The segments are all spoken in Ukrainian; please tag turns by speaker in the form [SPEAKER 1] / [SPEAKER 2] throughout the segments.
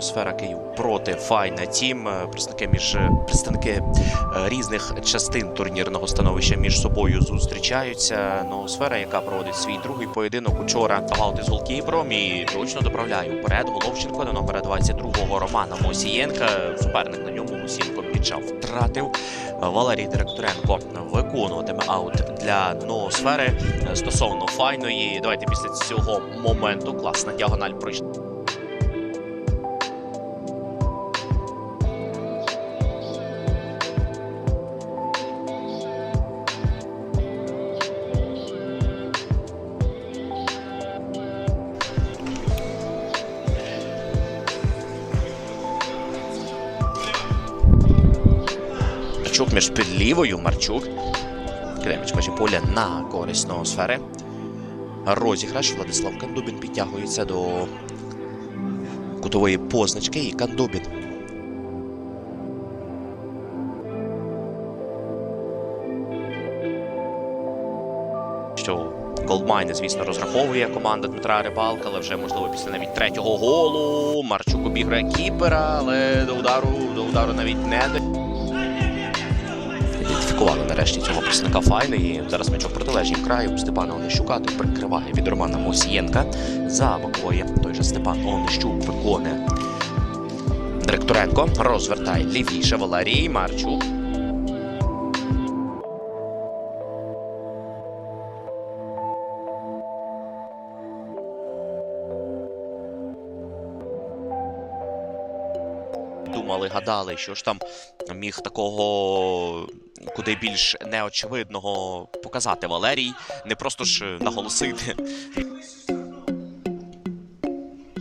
[SPEAKER 1] Сфера Київ проти Файна Тім. Е, Представники між представники е, різних частин турнірного становища між собою зустрічаються. Ноосфера, яка проводить свій другий поєдинок учора аут із голкіпером і точно доправляє вперед Головченко до номера 22-го Романа Мосієнка. Суперник на ньому Мосієнко підчав втратив. Валерій Директоренко виконуватиме аут для ноосфери Е, стосовно файної. Давайте після цього моменту класна діагональ пройшла. Марчук між під лівою. Марчук. Креміч межі поля на користь ноосфери. Розіграш. Владислав Кандубін підтягується до кутової позначки. І Кандубін. Що Голдмайне, звісно, розраховує команда Дмитра Рибалка, але вже можливо після навіть третього голу. Марчук обіграє кіпера, але до удару, до удару навіть не до. Ідентифікували нарешті цього представника файно. І зараз м'ячок протилежнім краю Степана Онищука тут прикриває від Романа Мосієнка. За бокової той же Степан Онищук виконує. Директоренко розвертає лівіше Валерій Марчук. Думали, гадали, що ж там міг такого куди більш неочевидного показати Валерій, не просто ж наголосити.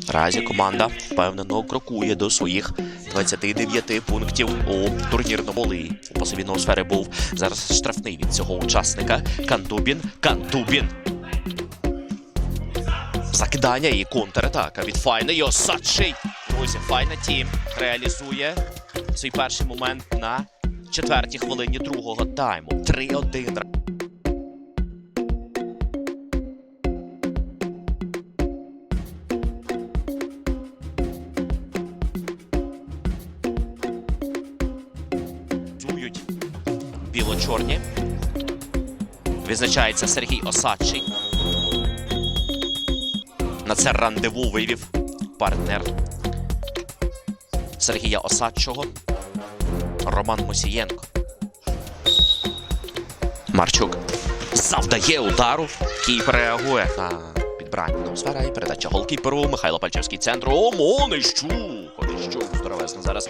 [SPEAKER 1] Наразі команда впевнено крокує до своїх 29 пунктів у турнірному голі. У посовійної сфери був зараз штрафний від цього учасника. Кандубін. Кандубін. Закидання і контратака від Файна. І Осадчий. Друзі, Файна Тім реалізує свій перший момент на четвертій хвилині другого тайму. 3-1. Реалізують біло-чорні. Відзначається Сергій Осадчий. На це рандеву вивів партнер Сергія Осадчого Роман Мосієнко. Марчук завдає удару. Кіп реагує на підбрання Ноусфера і передача голкіперу Михайло Пальчевський центр. О, Монищук! Онищук здоровезно зараз.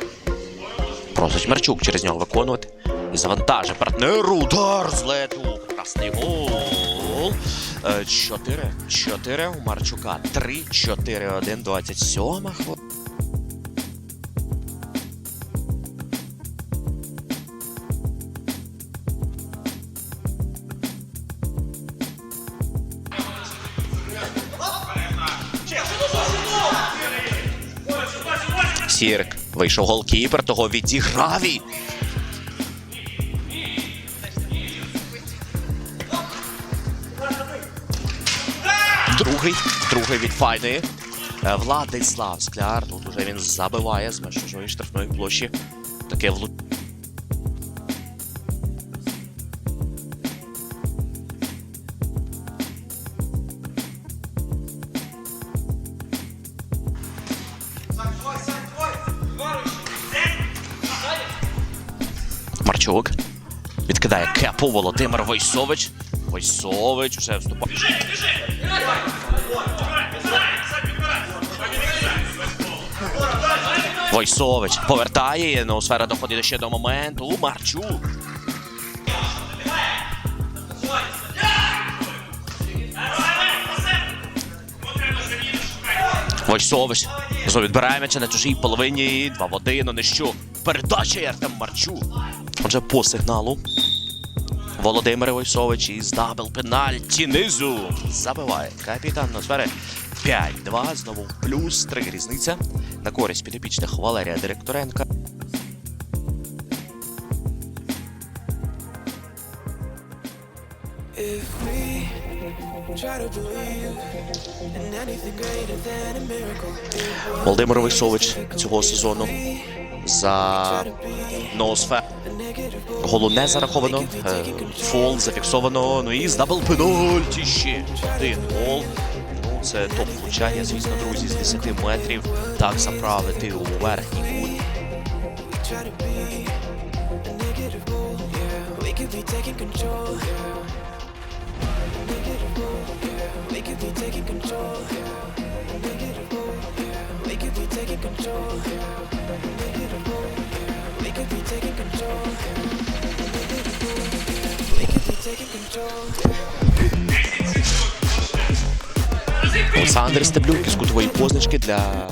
[SPEAKER 1] Просить Марчук через нього виконувати. І завантажить партнеру. Удар з лету. Прекрасний гол. 4. 4 у Марчука. 3, 4, 1, 27 хвилина. Сірик. Вийшов голкіпер, того відіграв. Другий, другий від файної. Е, Владислав Скляр. Тут уже він забиває з меж штрафної площі. Таке влу... Марчук. Відкидає кепу Володимир Войсович. Войсович вже вступає. Войсович повертає. Ну, сфера доходить ще до моменту. У Марчук. Войсович. Знову відбирає м'яча на чужій половині. Два в один. Онищук. Передача і Артем Марчук. Отже, по сигналу. Володимир Войсович із дабл пенальті низу. Забиває капітан Носфери. 5-2. Знову плюс 3 різниця на користь підопічних Валерія Директоренка.
[SPEAKER 2] If we
[SPEAKER 1] Володимир Войсович цього сезону за ноосфер. Голу не зараховано. Е, Фол зафіксовано. Ну і з дабл пенальті ще один гол. Ну, це топ влучання, звісно, друзі, з 10 метрів. Так заправити у верхній кут. Олександр Стеблюк із кутової позначки для